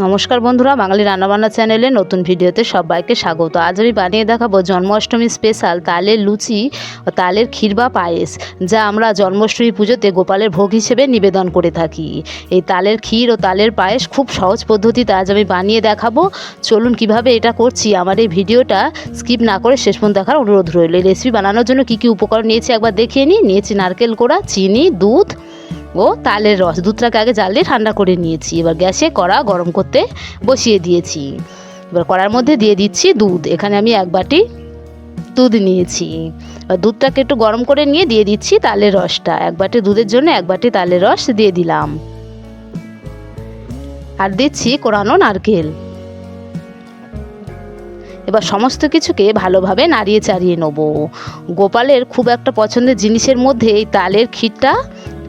নমস্কার বন্ধুরা, বাঙালি রান্নাবান্না চ্যানেলে নতুন ভিডিওতে সবাইকে স্বাগত। আজ আমি বানিয়ে দেখাবো জন্মাষ্টমী স্পেশাল তালের লুচি ও তালের ক্ষীর বা পায়েস, যা আমরা জন্মাষ্টমী পুজোতে গোপালের ভোগ হিসেবে নিবেদন করে থাকি। এই তালের ক্ষীর ও তালের পায়েস খুব সহজ পদ্ধতিতে আজ আমি বানিয়ে দেখাবো। চলুন কীভাবে এটা করছি, আমার এই ভিডিওটা স্কিপ না করে শেষ পর্যন্ত দেখার অনুরোধ রইল। এই রেসিপি বানানোর জন্য কী কী উপকরণ নিয়েছি একবার দেখিয়ে নিই। নিয়েছি নারকেল কোড়া, চিনি, দুধ ও তালের রস, দুধটাকে আগে জাল দিয়ে ঠান্ডা করে নিয়েছি। এবার গ্যাসে কড়া গরম করতে বসিয়ে দিয়েছি। এবার কড়ার মধ্যে দিয়ে দিচ্ছি দুধ। এখানে আমি এক বাটি দুধ নিয়েছি। এবার দুধটাকে একটু গরম করে নিয়ে দিয়ে দিচ্ছি তালের রসটা। এক বাটি দুধের জন্য এক বাটি তালের রস দিয়ে দিলাম। আর দিচ্ছি কোরানো নারকেল। এবার সমস্ত কিছুকে ভালোভাবে নাড়িয়ে চাড়িয়ে নেব। গোপালের খুব একটা পছন্দের জিনিসের মধ্যে এই তালের ক্ষীরটা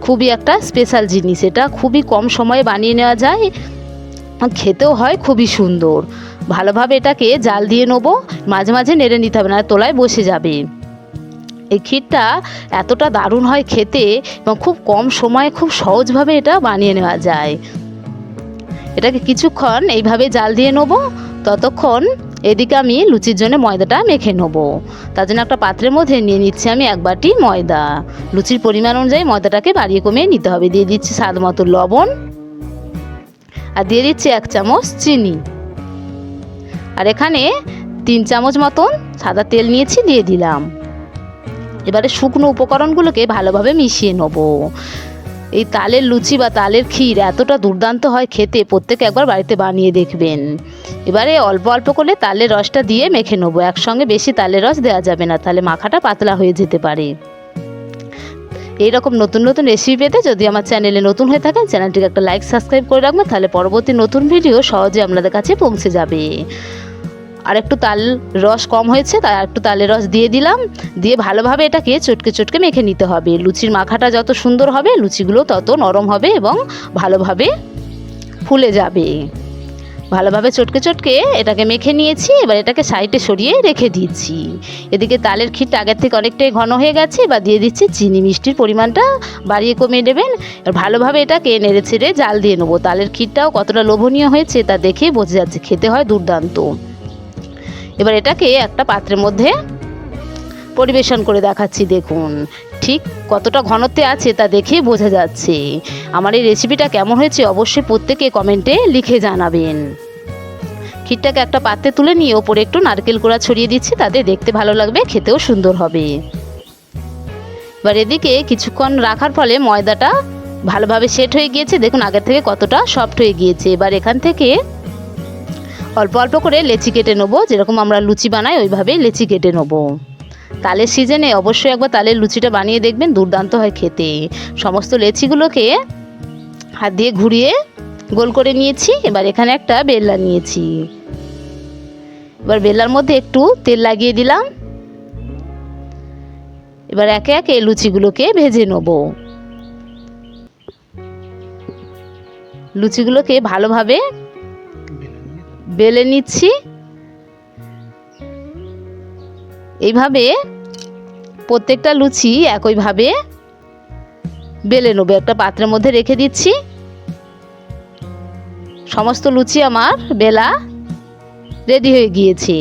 খুবই একটা স্পেশাল জিনিস। এটা খুবই কম সময়ে বানিয়ে নেওয়া যায়। খেতেও হয়, খুবই সুন্দর। ভালোভাবে এটাকে জাল দিয়ে নেব, মাঝে মাঝে নেড়ে নিতে হবে না তোলায় বসে যাবে। এই ক্ষীরটা এতটা দারুণ হয় খেতে এবং খুব কম সময়ে খুব সহজভাবে এটা বানিয়ে নেওয়া যায়। এটাকে কিছুক্ষণ এইভাবে জাল দিয়ে নেব, ততক্ষণ এদিকে আমি লুচির জন্য ময়দাটা মেখে নেব। তার জন্য একটা পাত্রের মধ্যে নিয়ে নিচ্ছি আমি এক বাটি ময়দা। লুচির পরিমাণ অনুযায়ী ময়দাটাকে বাড়িয়ে কমিয়ে নিতে হবে। দিয়ে দিচ্ছি স্বাদ মতো লবণ। আর দিয়ে দিচ্ছি এক চামচ চিনি। আর এখানে তিন চামচ মতন সাদা তেল নিয়েছি, দিয়ে দিলাম। এবারে শুকনো উপকরণগুলোকে ভালোভাবে মিশিয়ে নেব। এই তালের লুচি বা তালের ক্ষীর এতটা দুর্দান্ত হয় খেতে, প্রত্যেকে একবার বাড়িতে বানিয়ে দেখবেন। এবারে অল্প অল্প করে তালের রসটা দিয়ে মেখে নেব। একসঙ্গে বেশি তালের রস দেওয়া যাবে না, তাহলে মাখাটা পাতলা হয়ে যেতে পারে। এইরকম নতুন নতুন রেসিপি পেতে যদি আমার চ্যানেলে নতুন হয়ে থাকেন, চ্যানেলটিকে একটা লাইক সাবস্ক্রাইব করে রাখবেন, তাহলে পরবর্তী নতুন ভিডিও সহজে আপনাদের কাছে পৌঁছে যাবে। আর একটু তাল রস কম হয়েছে, তাই একটু তালের রস দিয়ে দিলাম। দিয়ে ভালোভাবে এটাকে চটকে চটকে মেখে নিতে হবে। লুচির মাখাটা যত সুন্দর হবে, লুচিগুলো তত নরম হবে এবং ভালোভাবে ফুলে যাবে। ভালোভাবে চটকে চটকে এটাকে মেখে নিয়েছি। এবার এটাকে সাইডে সরিয়ে রেখে দিচ্ছি। এদিকে তালের ক্ষীরটা আগের থেকে অনেকটাই ঘন হয়ে গেছে। বা দিয়ে দিচ্ছি চিনি। মিষ্টির পরিমাণটা বাড়িয়ে কমিয়ে দেবেন। ভালোভাবে এটাকে নেড়ে ছেড়ে জাল দিয়ে নেব। তালের ক্ষীরটাও কতটা লোভনীয় হয়েছে তা দেখে বোঝা যাচ্ছে। খেতে হয় দুর্দান্ত। এবার এটাকে একটা পাত্রের মধ্যে পরিবেশন করে দেখাচ্ছি, দেখুন। ঠিক কতটা ঘনত্বে আছে তা দেখে বোঝা যাচ্ছে। আমার এই রেসিপিটা কেমন হয়েছে অবশ্যই প্রত্যেকে কমেন্টে লিখে জানাবেন। ক্ষীরটাকে একটা পাত্রে তুলে নিয়ে ওপরে একটু নারকেল কোড়া ছড়িয়ে দিচ্ছি, তাতে দেখতে ভালো লাগবে, খেতেও সুন্দর হবে। এবার এদিকে কিছুক্ষণ রাখার ফলে ময়দাটা ভালোভাবে সেট হয়ে গিয়েছে। দেখুন আগের থেকে কতটা সফট হয়ে গিয়েছে। এবার এখান থেকে অল্প অল্প করে লেচি কেটে নেব, যেরকম আমরা লুচি বানাই, ওইভাবেই লেচি কেটে নেব। তালের সিজনে অবশ্যই একবার তালের লুচিটা বানিয়ে দেখবেন, দুর্দান্ত হয় খেতে। সমস্ত লেচিগুলোকে হাত দিয়ে ঘুরিয়ে গোল করে নিয়েছি, এবার এখানে একটা বেল্লা নিয়েছি। এবার বেল্লার মধ্যে একটু তেল লাগিয়ে দিলাম। এবার একে একে লুচিগুলোকে ভেজে নেব। লুচিগুলোকে ভালোভাবে বেলে নিচ্ছি। এইভাবে প্রত্যেকটা লুচি একইভাবে বেলে নেব। একটা পাত্রের মধ্যে রেখে দিচ্ছি। সমস্ত লুচি আমার বেলা রেডি হয়ে গিয়েছে।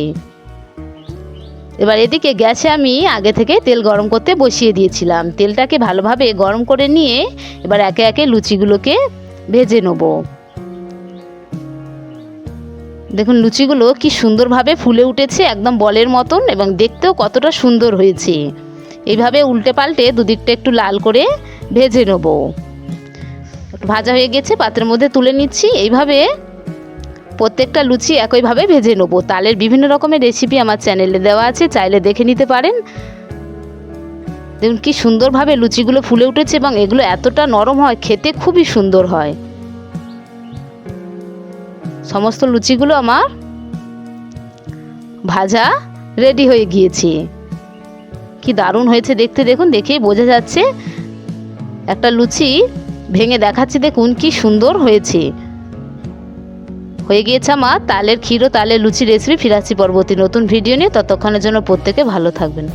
এবার এদিকে গ্যাসে আমি আগে থেকে তেল গরম করতে বসিয়ে দিয়েছিলাম। তেলটাকে ভালোভাবে গরম করে নিয়ে এবার একে একে লুচিগুলোকে ভেজে নেব। দেখুন লুচিগুলো কি সুন্দরভাবে ফুলে উঠেছে একদম বলের মতন এবং দেখতেও কতটা সুন্দর হয়েছে। এইভাবে উল্টে পাল্টে দুদিকটা একটু লাল করে ভেজে নেব। ভাজা হয়ে গেছে, পাত্রের মধ্যে তুলে নিচ্ছি। এইভাবে প্রত্যেকটা লুচি একইভাবে ভেজে নেব। তালের বিভিন্ন রকমের রেসিপি আমার চ্যানেলে দেওয়া আছে, চাইলে দেখে নিতে পারেন। দেখুন কি সুন্দরভাবে লুচিগুলো ফুলে উঠেছে এবং এগুলো এতটা নরম হয়, খেতে খুবই সুন্দর হয়। সমস্ত লুচিগুলো আমার ভাজা রেডি হয়ে গিয়েছে। কি দারুণ হয়েছে দেখতে, দেখুন, দেখেই বোঝা যাচ্ছে একটা লুচি ভেঙে দেখাচ্ছি, দেখুন কি সুন্দর হয়েছে। হয়ে গিয়েছে আমার তালের ক্ষীর ও তালের লুচি রেসিপি ফিরাচ্ছি পরবর্তী নতুন ভিডিও নিয়ে। ততক্ষণের জন্য প্রত্যেকে ভালো থাকবেন।